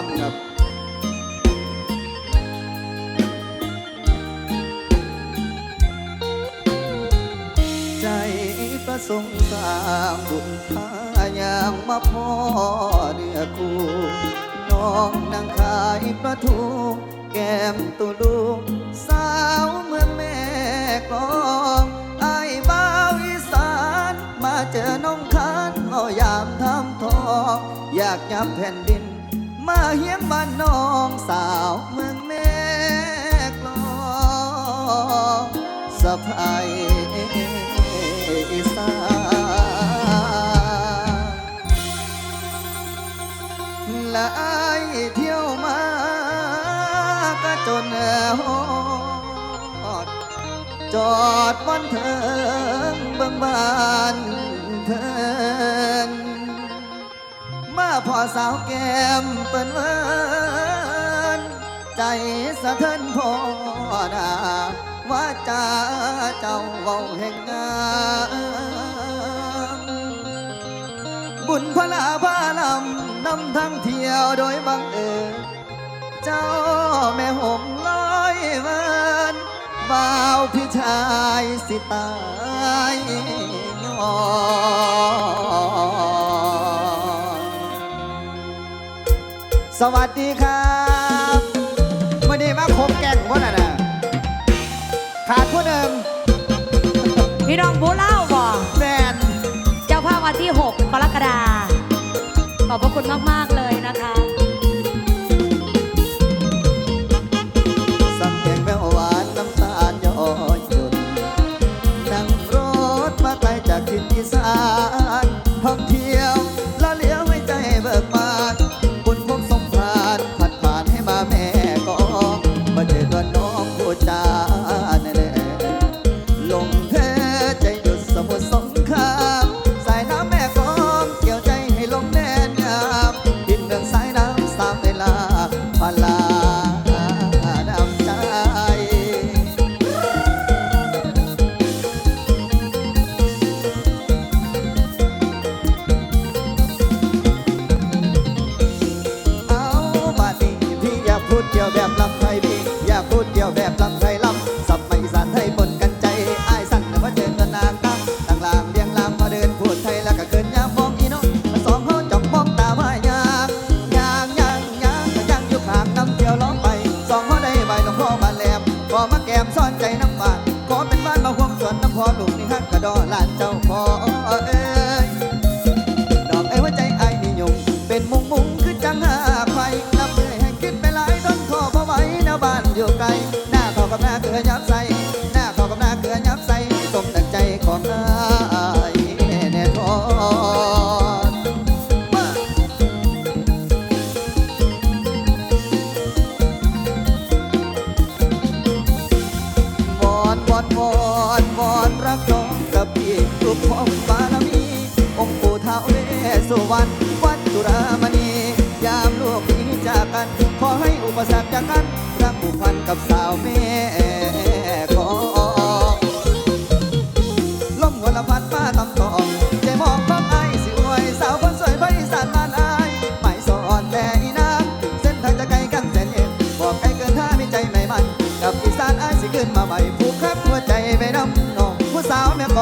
ามครับใจประสงค์สามบุญทายางมาพ่อเนื้อคู่น้องนางขายประทูแก้มตุลูกสาวเมืองแม่กลองไอ้บ่าวอีสาน มาเจอน้องคันเอายามทำทอง อยากยับแผ่น เฮียงบ้านน้องสาวเมืองแม่กลองสะพายสาละอายเที่ยวมาก็จนหอดจอดวันเธองบางบ้านเธอ พ่อสาวแก้มเปิ้นเวินใจสะเทินพ่อนาว่าจาเจ้าเว้าแห่งงามบุญพลาพาลำนำทางเที่ยวโดยบังเอิญเจ้าแม่ห่มร้อยวันบ่าวพี่ชายสิตายยอ สวัสดีครับวันนี้มาคบแก่งพ่กนั้นนะขาดผู้หนึ่งพี่น้องบูเล่าบ่แมนเจ้าภาพวันที่ 6 กรกฎาขอบพระคุณมาก ๆ เลยนะคะ กับแม่เธอยัง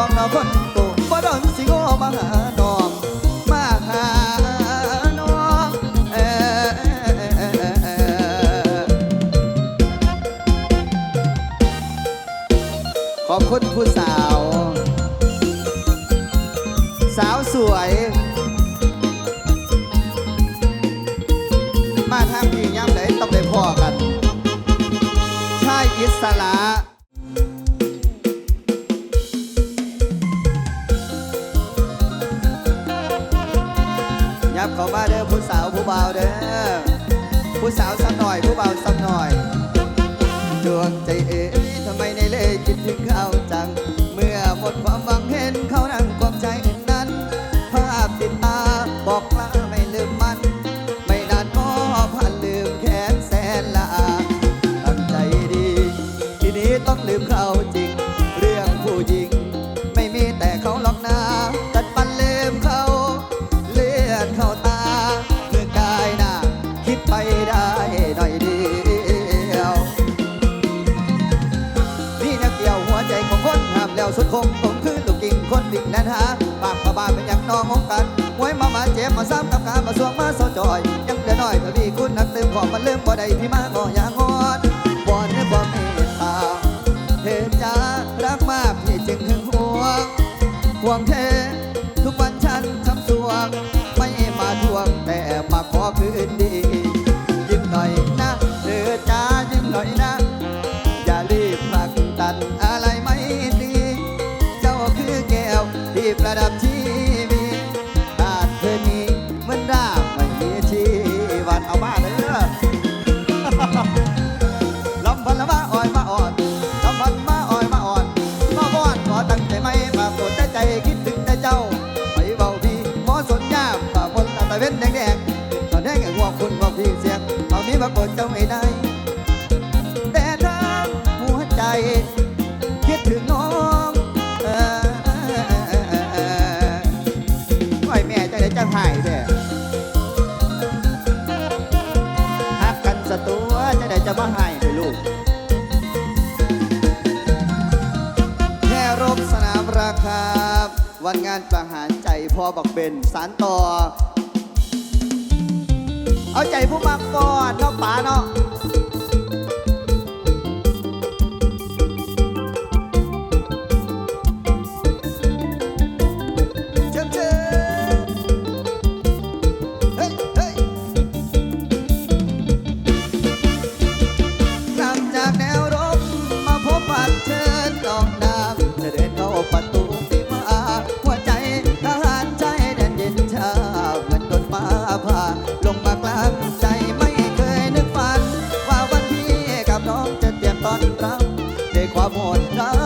องเราคนโตบ่ดอนสิโง่มาหา ขอมาเด้อผู้สาวผู้บ่าวเด้อผู้สาวสักหน่อยผู้บ่าวสักหน่อยดวงใจเอ๋ทำไมในเล่คิดถึงเขา สุดคงคงคือลูกกิ่งคนบิ่งแลนหาปากมาบานเป็นอย่างน้ององกันไวยมามาเจ็บมาซ้ำกับการมาสวงมาเศร้าจอย ยังเหลือน้อยแต่พี่คุณนักเติมของมันลืมบ่ได้พี่มาก็อย่างงอนวอนให้ความเมตตาเห็นจ้ารักมากพี่จึงหึงหวงห่วงเธอทุกวันฉันทำสวง ไม่มาทวงแต่มาขอคืนดี งเอาปรากฏเจ้าไม่ได้ แต่ทางหัวใจคิดถึงน้องออไอ้แม่จะได้จะหายแท้หักกันสตัวจะได้จะมาหายเลยลูกแค่รบสนามราคา วันงานประหารใจพอบักเบนสารต่อ เอาใจผู้มาก่อนเนาะป๋าเนาะ บ้านเราได้ความอ่อนร้า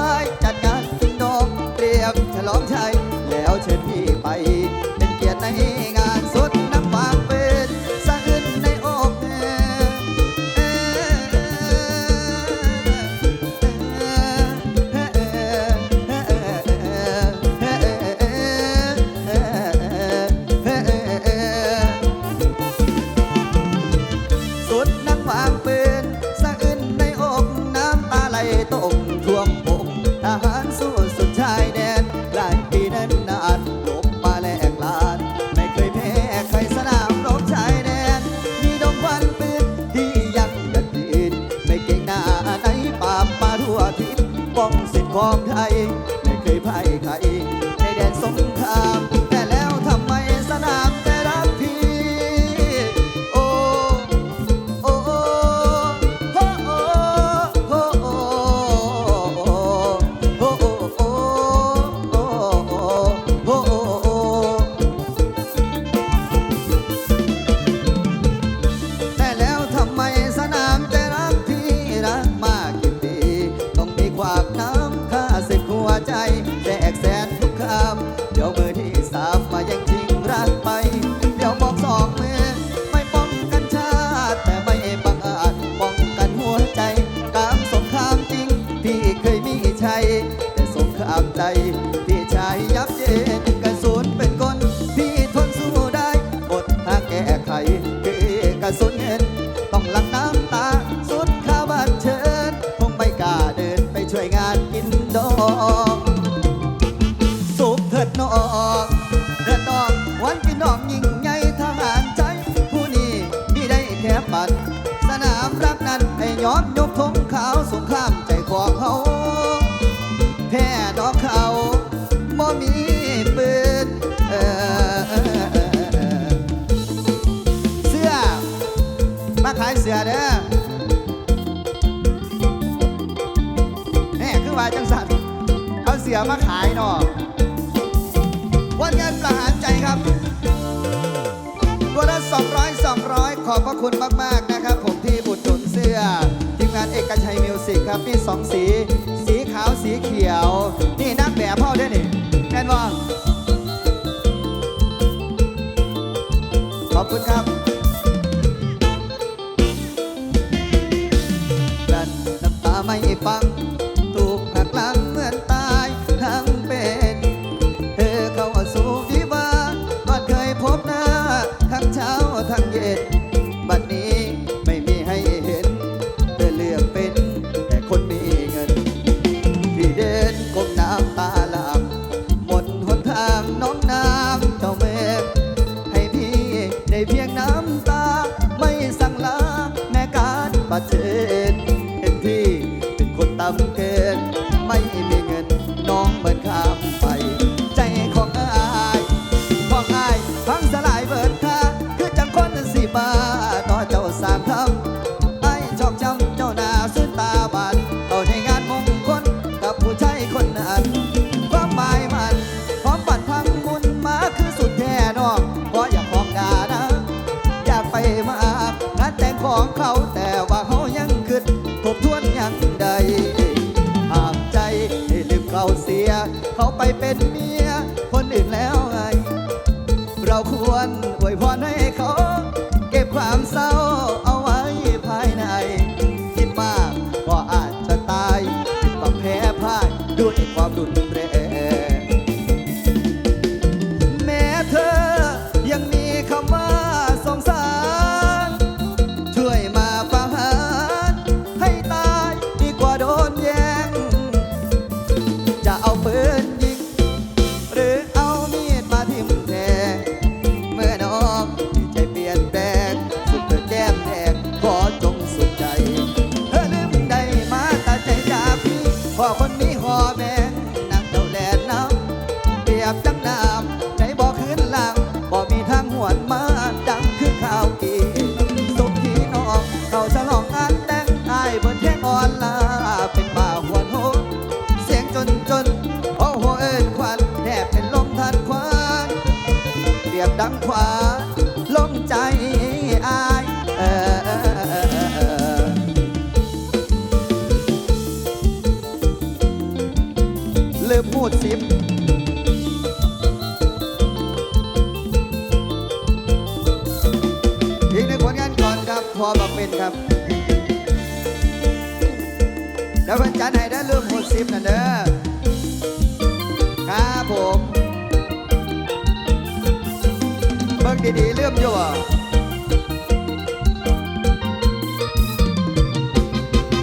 ของไทย Cháu ย้อนยกธงขาวสงครามใจของเขาแพ้ดอกเขาบ่มีปืนเออเสื้อ มาขายเสื้อเด้อแหม่คือว่าจังสันเอาเสื้อมาขายเนาะวันงานประหารใจครับตัวละ200 200 ขอบพระคุณมาก ๆ นะครับผมที่ สื้อทีมงานเอกชัยมิวสิกครับมีสองสี สีขาวสีเขียว นี่นักแบบพ่อด้นี่แม่นว่าขอบคุณครับ doido quando tu บิ่งดีๆเลื่อมอยู่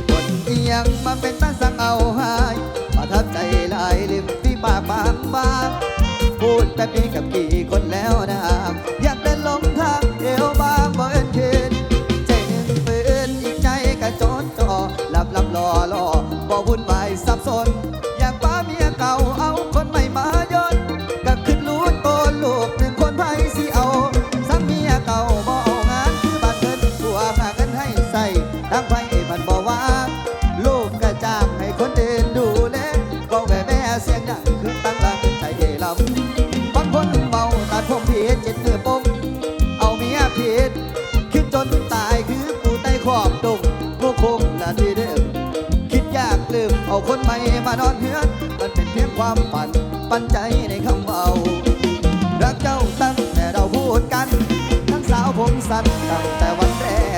บนเอียงมาเป็นตาสังเอาหายประทับใจหลายลิมที่ปากบางบางพูดแบบนี้กับกี่คนแล้วนะ คนใหม่มานอนเฮือนมันเป็นเพียงความฝัน ปันใจในคำเบารักเจ้าตั้งแต่เราพูดกัน ทั้งสาวผมสั้นตั้งแต่วันแรก